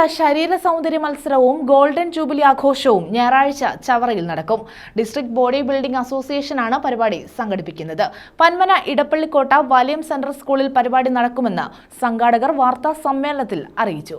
സംസ്ഥാനതല ശരീര സൗന്ദര്യ മത്സരവും ഗോൾഡൻ ജൂബിലി ആഘോഷവും ഞായറാഴ്ച ചവറയിൽ നടക്കും. ഡിസ്ട്രിക്ട് ബോഡി ബിൽഡിംഗ് അസോസിയേഷനാണ് പരിപാടി സംഘടിപ്പിക്കുന്നത്. പന്മന ഇടപ്പള്ളിക്കോട്ട വാലിയം സെൻട്രൽ സ്കൂളിൽ പരിപാടി നടക്കുമെന്ന് സംഘാടകർ വാർത്താ സമ്മേളനത്തിൽ അറിയിച്ചു.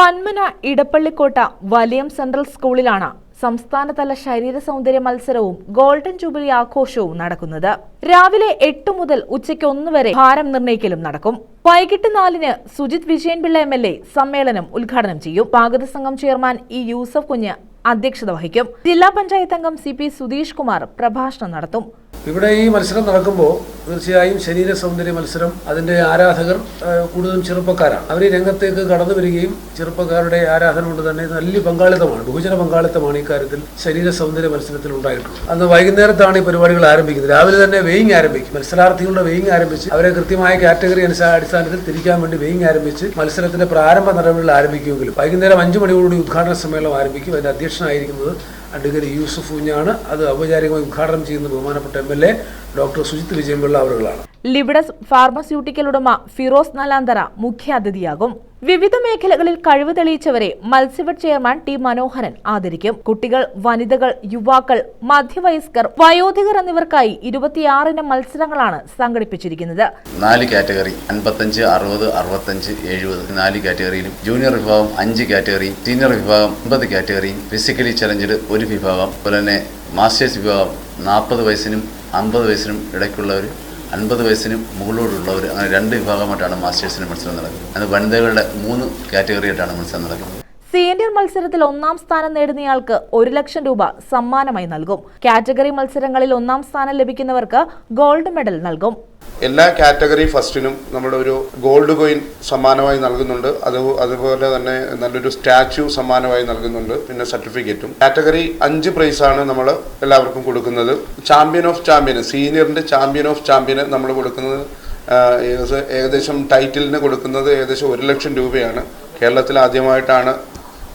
പന്മന ഇടപ്പള്ളിക്കോട്ട വലിയം സെൻട്രൽ സ്കൂളിലാണ് സംസ്ഥാനതല ശരീര സൗന്ദര്യ മത്സരവും ഗോൾഡൻ ജൂബിലി ആഘോഷവും നടക്കുന്നത്. രാവിലെ എട്ട് മുതൽ ഉച്ചയ്ക്ക് ഒന്ന് വരെ ഭാരം നിർണയിക്കലും നടക്കും. വൈകിട്ട് നാലിന് Sujith Vijayanpillai M L A സമ്മേളനം ഉദ്ഘാടനം ചെയ്യും. സ്വാഗത സംഘം ചെയർമാൻ ഇ യൂസഫ് കുഞ്ഞ് അധ്യക്ഷത വഹിക്കും. ജില്ലാ പഞ്ചായത്ത് അംഗം സി പി സുധീഷ് കുമാർ പ്രഭാഷണം നടത്തും. ഇവിടെ ഈ മത്സരം നടക്കുമ്പോൾ തീർച്ചയായും ശരീര സൗന്ദര്യ മത്സരം അതിന്റെ ആരാധകർ കൂടുതലും ചെറുപ്പക്കാരാണ്. അവർ രംഗത്തേക്ക് കടന്നു വരികയും ചെറുപ്പക്കാരുടെ ആരാധന കൊണ്ട് തന്നെ നല്ല പങ്കാളിത്തമാണ് ബഹുജന പങ്കാളിത്തമാണ് ഈ കാര്യത്തിൽ ശരീര സൗന്ദര്യ മത്സരത്തിൽ ഉണ്ടായിട്ടുള്ളത്. അന്ന് വൈകുന്നേരത്താണ് ഈ പരിപാടികൾ ആരംഭിക്കുന്നത്. രാവിലെ തന്നെ വെയിങ് ആരംഭിക്കും. മത്സരാർത്ഥികളുടെ വെയിങ് ആരംഭിച്ച് അവരെ കൃത്യമായ കാറ്റഗറി അടിസ്ഥാനത്തിൽ തിരിക്കാൻ വേണ്ടി വെയിങ് ആരംഭിച്ച് മത്സരത്തിന്റെ പ്രാരംഭ നടപടികൾ ആരംഭിക്കുമെങ്കിലും വൈകുന്നേരം അഞ്ചു മണിയോടുകൂടി ഉദ്ഘാടന സമ്മേളനം ആരംഭിക്കും. അതിന്റെ അധ്യക്ഷനായിരിക്കുന്നത് അഡ്വക്കേറ്റ് യൂസുഫ് കുഞ്ഞാണ്. അത് ഔപചാരികമായി ഉദ്ഘാടനം ചെയ്യുന്ന ബഹുമാനപ്പെട്ട M L A doctor Sujith Vijayanpillai അവരുകളാണ്. ലിബിഡസ് pharmaceutical ഉടമ ഫിറോസ് നാലാന്തറ മുഖ്യാതിഥിയാകും. വിവിധ മേഖലകളിൽ കഴിവ് തെളിയിച്ചവരെ മത്സ്യഫെഡ് ചെയർമാൻ ടി മനോഹരൻ ആദരിക്കും. കുട്ടികൾ വനിതകൾ യുവാക്കൾ മധ്യവയസ്കർ വയോധികർ എന്നിവർക്കായി ഇരുപത്തിയാറിന് മത്സരങ്ങളാണ് സംഘടിപ്പിച്ചിരിക്കുന്നത്. നാല് കാറ്റഗറി അൻപത്തഞ്ച് അറുപത് അറുപത്തഞ്ച് എഴുപത് നാല് കാറ്റഗറിയിലും ജൂനിയർ വിഭാഗം അഞ്ച് കാറ്റഗറി സീനിയർ വിഭാഗം ഒമ്പത് കാറ്റഗറിയും ഫിസിക്കലി ചലഞ്ചഡ് ഒരു വിഭാഗം അതുപോലെ തന്നെ മാസ്റ്റേഴ്സ് വിഭാഗം നാൽപ്പത് വയസ്സിനും അമ്പത് വയസ്സിനും ഇടയ്ക്കുള്ളവർ അൻപത് വയസ്സിന് മുകളിലോടുള്ളവർ അങ്ങനെ രണ്ട് വിഭാഗമായിട്ടാണ് മാസ്റ്റേഴ്സിന് മത്സരം നടക്കുന്നത്. അത് വനിതകളുടെ മൂന്ന് കാറ്റഗറി കാറ്റഗറിയായിട്ടാണ് മത്സരം നടക്കുന്നത്. സീനിയർ മത്സരത്തിൽ ഒന്നാം സ്ഥാനം നേടുന്നയാൾക്ക് ഒരു ലക്ഷം രൂപ സമ്മാനമായി നൽകും. കാറ്റഗറി മത്സരങ്ങളിൽ ഒന്നാം സ്ഥാനം ലഭിക്കുന്നവർക്ക് ഗോൾഡ് മെഡൽ നൽകും. എല്ലാ കാറ്റഗറി ഫസ്റ്റിനും നമ്മുടെ ഒരു ഗോൾഡ് കോയിൻ സമ്മാനമായി നൽകുന്നുണ്ട്. അത് അതുപോലെ തന്നെ നല്ലൊരു സ്റ്റാച്യു സമ്മാനമായി നൽകുന്നുണ്ട്. പിന്നെ സർട്ടിഫിക്കറ്റും. കാറ്റഗറി അഞ്ച് പ്രൈസാണ് നമ്മൾ എല്ലാവർക്കും കൊടുക്കുന്നത്. ചാമ്പ്യൻ ഓഫ് ചാമ്പ്യന് സീനിയറിന്റെ ചാമ്പ്യൻ ഓഫ് ചാമ്പ്യന് നമ്മൾ കൊടുക്കുന്നത് ഏകദേശം ടൈറ്റിലിന് കൊടുക്കുന്നത് ഏകദേശം ഒരു ലക്ഷം രൂപയാണ്. കേരളത്തിൽ ആദ്യമായിട്ടാണ്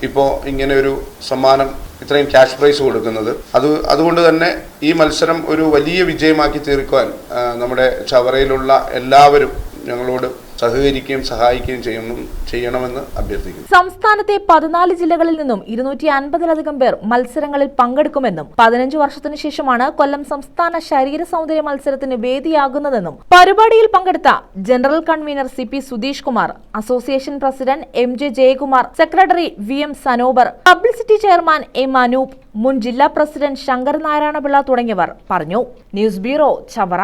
ഇപ്പോൾ ഇങ്ങനെ ഒരു സമ്മാനം ഇത്രയും ക്യാഷ് പ്രൈസ് കൊടുക്കുന്നത്. അത് അതുകൊണ്ട് തന്നെ ഈ മത്സരം ഒരു വലിയ വിജയമാക്കി തീർക്കുവാൻ നമ്മുടെ ചവറയിലുള്ള എല്ലാവരും ഞങ്ങളോട് സഹകരിക്കുകയും സഹായിക്കുകയും ചെയ്യണം ചെയ്യണമെന്ന് അഭ്യർത്ഥിക്കുന്നു. സംസ്ഥാനത്തെ പതിനാല് ജില്ലകളിൽ നിന്നും ഇരുന്നൂറ്റി അൻപതിലധികം പേർ മത്സരങ്ങളിൽ പങ്കെടുക്കുമെന്നും പതിനഞ്ച് വർഷത്തിനു ശേഷമാണ് കൊല്ലം സംസ്ഥാന ശരീര സൗന്ദര്യ മത്സരത്തിന് വേദിയാകുന്നതെന്നും പരിപാടിയിൽ പങ്കെടുത്ത general convener C P Sudheesh Kumar association president M J Jayakumar secretary V M Sanobar publicity chairman M Anoop മുൻ ജില്ലാ പ്രസിഡന്റ് ശങ്കർ നാരായണപിള്ള തുടങ്ങിയവർ പറഞ്ഞു. News bureau Chavara.